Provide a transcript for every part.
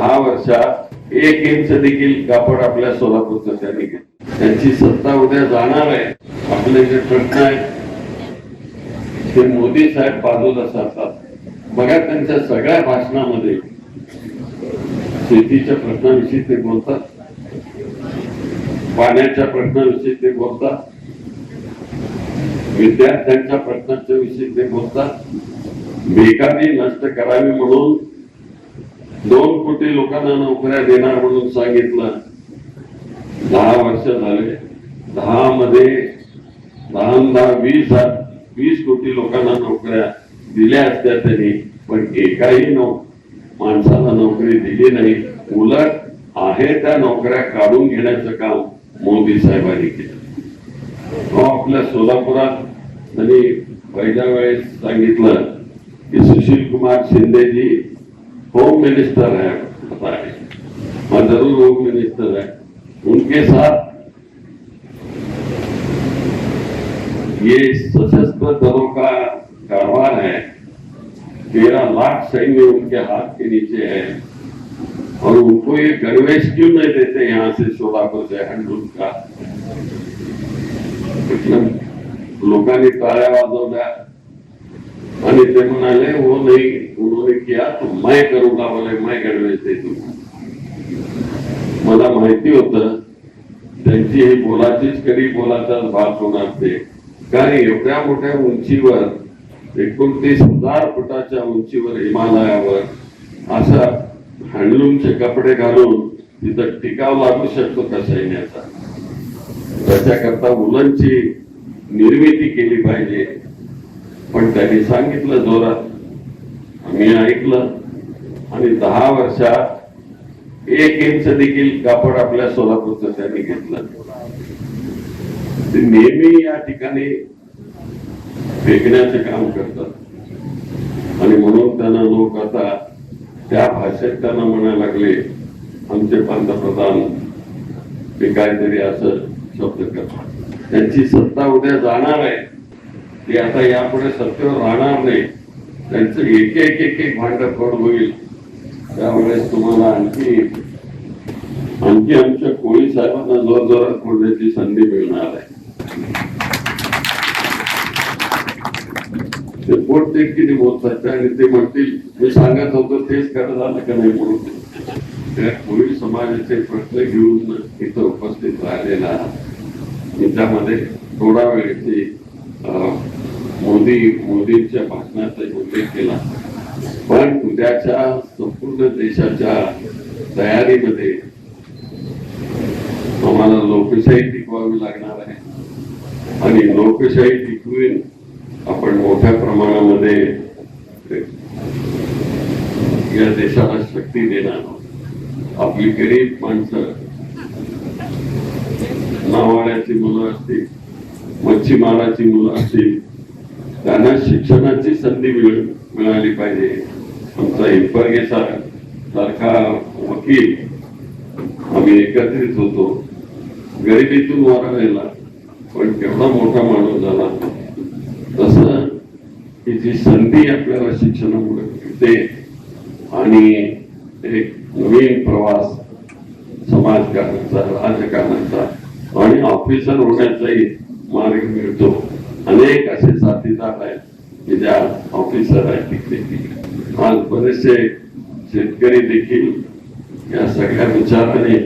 दहा वर्षात एक इंच देखील कापड आपल्या सोलापूरचं त्यांनी घेतलं त्यांची सत्ता उद्या जाणार आहे. आपले जे प्रश्न आहेत ते मोदी साहेब बाजूला सारतात बघा त्यांच्या सगळ्या भाषणामध्ये शेतीच्या प्रश्नाविषयी ते बोलतात. पाण्याच्या प्रश्नाविषयी ते बोलतात. विद्यार्थ्यांच्या प्रश्नाच्या विषयी ते बोलतात. बेकारी नष्ट करावी म्हणून दोन कोटी लोकांना नोकऱ्या देणार म्हणून सांगितलं. दहा वर्ष झाले. दहा मध्ये दहा दहा वीस वीस कोटी लोकांना नोकऱ्या दिल्या असत्या त्यांनी पण एकाही नो माणसाला नोकरी दिली नाही. उलट आहे त्या नोकऱ्या काढून घेण्याचं काम मोदी साहेबांनी केलं. आपल्या सोलापुरात त्यांनी पहिल्या वेळेस सांगितलं की सुशील कुमार शिंदेजी होम मिनिस्टर है मैं ज़रूर होम मिनिस्टर है। उनके साथ ये सशस्त्र दलों का कारोबार है। तेरह लाख सैन्य उनके हाथ के नीचे है। और उनको ये गणवेश क्यों नहीं देते यहाँ से सोलापुर से हंडून का। मतलब लोकांनी आणि ते म्हणाले वो नाही उन्होंने किया तो मैं करूंगा बोले मैं घडवायचे मला माहिती होत त्यांची ही बोलाचीच कधी बोलाचाच भाग होणार ते. कारण एवढ्या मोठ्या उंचीवर एकोणतीस हजार फुटाच्या उंचीवर हिमालयावर असा हँडलूमचे कपडे घालून तिथं टिकाव लागू शकतो का सैन्याचा? त्याच्याकरता मुलांची निर्मिती केली पाहिजे. पण त्यांनी सांगितलं जोरात. आम्ही ऐकलं. आणि दहा वर्षात एक इंच देखील कापड आपल्या सोलापूरचं त्यांनी घेतलं. ते नेहमी या ठिकाणी फेकण्याचं काम करतात. आणि म्हणून त्यांना लोक आता त्या भाषेत त्यांना म्हणायला लागले आमचे पंतप्रधान ते काहीतरी असं शब्द करतात. त्यांची सत्ता उद्या जाणार आहे. ते आता यापुढे सत्तेवर राहणार नाही. त्यांचं एक एक एक एक भांडफोड होईल. त्यावेळेस तुम्हाला आणखी आणखी आमच्या कोळी साहेबांना जोर जोरात फोडण्याची संधी मिळणार आहे. ते पोट ते किती बोलतात आणि ते म्हणतील मी सांगत होतो तेच करत झालं का नाही म्हणून. त्या कोळी समाजाचे प्रश्न घेऊन इथं उपस्थित राहिलेला त्यामध्ये थोडा वेळ ते अं, मोदी मोदींच्या भाषणाचा उल्लेख केला. पण उद्याच्या संपूर्ण देशाच्या तयारीमध्ये आम्हाला लोकशाही टिकवावी लागणार आहे. आणि लोकशाही टिकवून आपण मोठ्या प्रमाणामध्ये या देशाला शक्ती देणार आपली गरीब माणसं नावाड्याची मुलं असतील मच्छीमाराची मुलं असतील त्यांना शिक्षणाची संधी मिळ मिळाली पाहिजे. आमचा हिप्परगे सारखा वकील आम्ही एकत्रित होतो. गरिबीतून वारा गेला पण केवढा मोठा माणूस झाला. तसं ही जी संधी आपल्याला शिक्षणामुळे मिळते आणि एक नवीन प्रवास समाजकारणाचा राजकारणाचा आणि ऑफिसर होण्याचाही मार्ग मिळतो. अनेक असे साथीदार आहेत की ज्या ऑफिसर आहेत तिकडे. आज बरेचसे शेतकरी देखील या सगळ्या विचाराने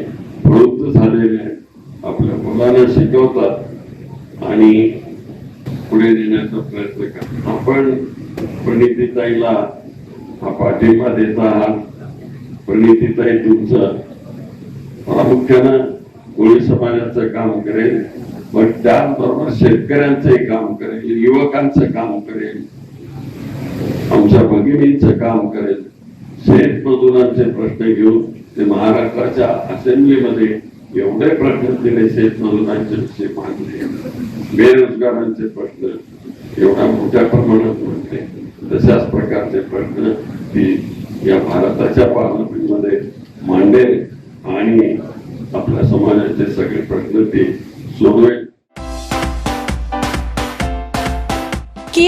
प्रवृत्त झालेले आहेत. आपल्या मुलांना शिकवतात आणि पुढे नेण्याचा प्रयत्न करतात. आपण प्रणितीताईला हा पाठिंबा देत आहात. प्रणितीताई तुमचं प्रामुख्यानं कोळी समाजाचं काम करेल. पण त्याचबरोबर शेतकऱ्यांचंही काम करेल युवकांचं काम करेल आमच्या भगिनींचं काम करेल. शेतमजुरांचे प्रश्न घेऊन ते महाराष्ट्राच्या असेंब्लीमध्ये एवढे प्रश्न दिले शेतमजुरांचे विषय मांडले. बेरोजगारांचे प्रश्न एवढ्या मोठ्या प्रमाणात म्हणते तशाच प्रकारचे प्रश्न ती या भारताच्या पार्लमेंटमध्ये मांडेल. आणि आपल्या समाजाचे सगळे प्रश्न ते सोडवेल.